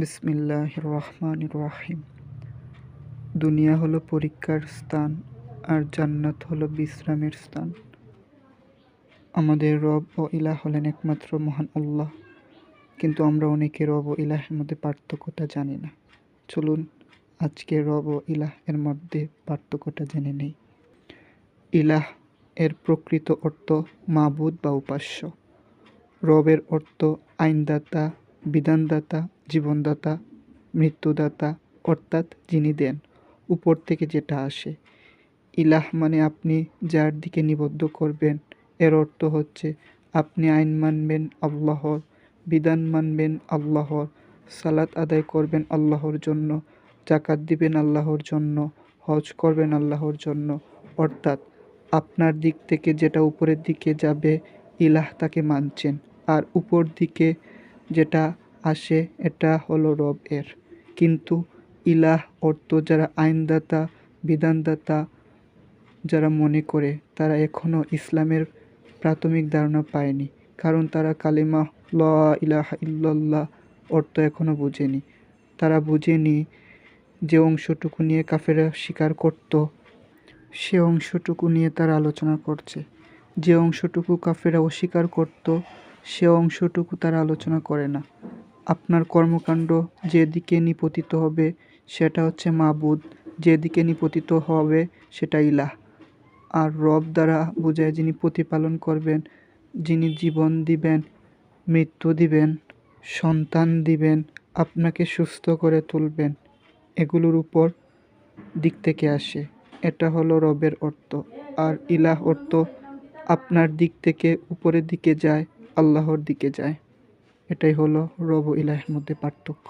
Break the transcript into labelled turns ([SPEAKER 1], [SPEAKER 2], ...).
[SPEAKER 1] বিসমিল্লাহ রহমান রহিম দুনিয়া হলো পরীক্ষার স্থান আর জান্নাত হলো বিশ্রামের স্থান। আমাদের রব ও ইলাহ হলেন একমাত্র মহান আল্লাহ, কিন্তু আমরা অনেকে রব ও ইলাহের মধ্যে পার্থক্যটা জানি না। চলুন, আজকে রব ও ইলাহ এর মধ্যে পার্থক্যটা জেনে নেই। ইলাহ এর প্রকৃত অর্থ মাবুদ বা উপাস্য। রবের অর্থ আইনদাতা, বিধানদাতা জীবনদাতা, মৃত্যুদাতা অর্থাৎ যিনি দেন, উপর থেকে যেটা আসে। ইলাহ মানে আপনি যার দিকে নিবদ্ধ করবেন। এর অর্থ হচ্ছে, আপনি আইন মানবেন আল্লাহর, বিধান মানবেন আল্লাহর, সালাত আদায় করবেন আল্লাহর জন্য জাকাত দিবেন আল্লাহর জন্য, হজ করবেন আল্লাহর জন্য। অর্থাৎ, আপনার দিক থেকে যেটা উপরের দিকে যাবে, ইলাহ তাকে মানছেন। আর উপর দিকে যেটা আসে এটা হলো রব এর। কিন্তু ইলাহ অর্থ যারা আইনদাতা, বিধানদাতা যারা মনে করে, তারা এখনও ইসলামের প্রাথমিক ধারণা পায়নি। কারণ তারা কালিমা ল ইলাহ ইল্লাল্লাহ অর্থ এখনও বুঝেনি। তারা বুঝেনি যে অংশটুকু নিয়ে কাফেরা স্বীকার করত, সে অংশটুকু নিয়ে তারা আলোচনা করছে। যে অংশটুকু কাফেরা অস্বীকার করত, সে অংশটুকু তারা আলোচনা করে না। কর্মকাণ্ড যেদিকে নিপতিত হবে, সেটা হচ্ছে মাবুদ। যেদিকে নিপতিত হবে, সেটা ইলাহ। আর রব দ্বারা বোঝায় যিনি প্রতিপালন করবেন, যিনি জীবন দিবেন, মৃত্যু দিবেন, সন্তান দিবেন, আপনাকে সুস্থ করে তুলবেন, এগুলোর উপর দিক থেকে আসে। এটা হলো রবের অর্থ। আর ইলাহ অর্থ আপনার দিক থেকে উপরের দিকে যায়, আল্লাহর দিকে যায়। এটাই হলো রব ইলাহের মধ্যে পার্থক্য।